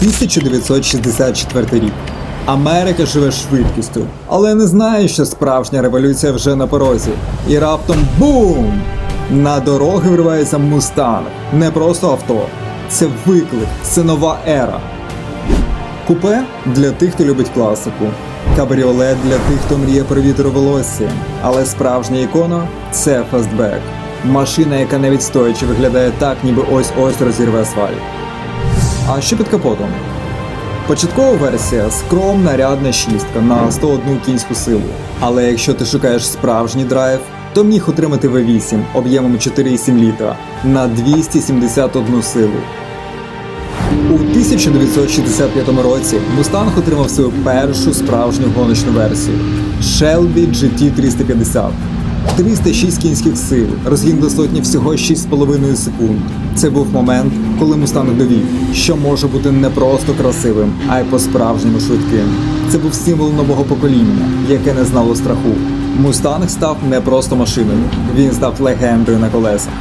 1964 рік. Америка живе швидкістю, але не знає, що справжня революція вже на порозі. І раптом бум! На дороги вривається мустанг. Не просто авто. Це виклик, це нова ера. Купе для тих, хто любить класику. Кабріолет для тих, хто мріє про вітер у волосі. Але справжня ікона це фастбек. Машина, яка навіть стоячи виглядає так, ніби ось-ось розірве асфальт. А що під капотом? Початкова версія скромна рядна шістка на 101 кінську силу. Але якщо ти шукаєш справжній драйв, то міг отримати V8 об'ємом 4,7 літра на 271 силу. У 1965 році Mustang отримав свою першу справжню гоночну версію Shelby GT350. 306 кінських сил, розгін до сотні всього 6,5 секунд. Це був момент, коли Мустанг довів, що може бути не просто красивим, а й по-справжньому швидким. Це був символ нового покоління, яке не знало страху. Мустанг став не просто машиною, він став легендою на колесах.